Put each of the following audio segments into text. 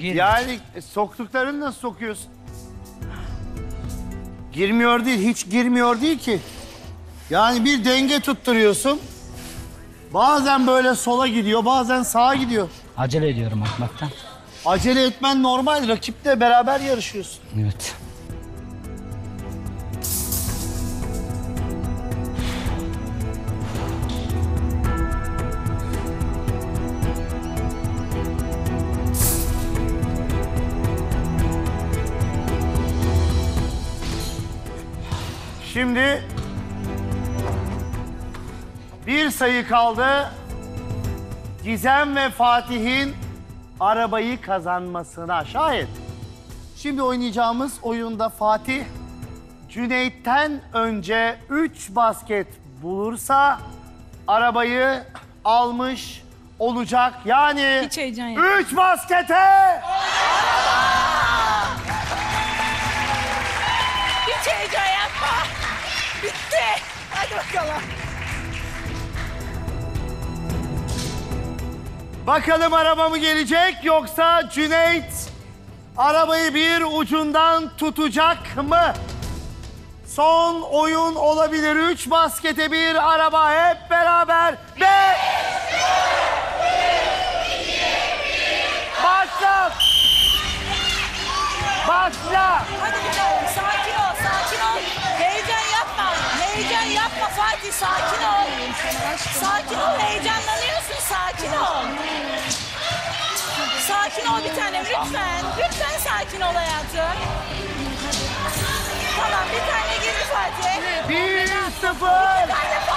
Gir. Yani e, soktuklarını nasıl sokuyorsun? Girmiyor değil, hiç girmiyor değil ki. Yani bir denge tutturuyorsun. Bazen böyle sola gidiyor, bazen sağa gidiyor. Acele ediyorum atmaktan. Acele etmen normal, rakiple beraber yarışıyorsun. Evet. Şimdi bir sayı kaldı. Gizem ve Fatih'in arabayı kazanmasına şayet. Şimdi oynayacağımız oyunda Fatih Cüneyt'ten önce 3 basket bulursa arabayı almış olacak. Yani Hiç heyecan yok. 3 baskete Hiç heyecan yapma. Bitti. Hadi bakalım. Bakalım araba mı gelecek yoksa Cüneyt arabayı bir ucundan tutacak mı? Son oyun olabilir. Üç baskete bir araba hep beraber. Ve... Başla! Başla! Hadi bakalım. Heyecan yapma Fatih. Sakin ol. Sakin ol. Heyecanlanıyorsun. Sakin ol. Sakin ol bir tanem lütfen. Lütfen sakin ol hayatım. Tamam bir tane girdi Fatih. Bir sıfır!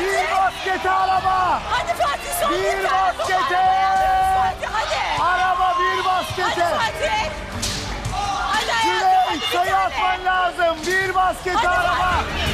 Bir baskete araba! Hadi Fatih son Bir bir tane baskete! Fatih hadi. Araba bir Hadi baskete! Fatih. Hadi hayatım hadi bir sayı tane. atman lazım. Bir baskete Hadi araba! Fatih.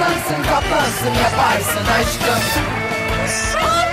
Atlarsın kaplarsın yaparsın aşkım.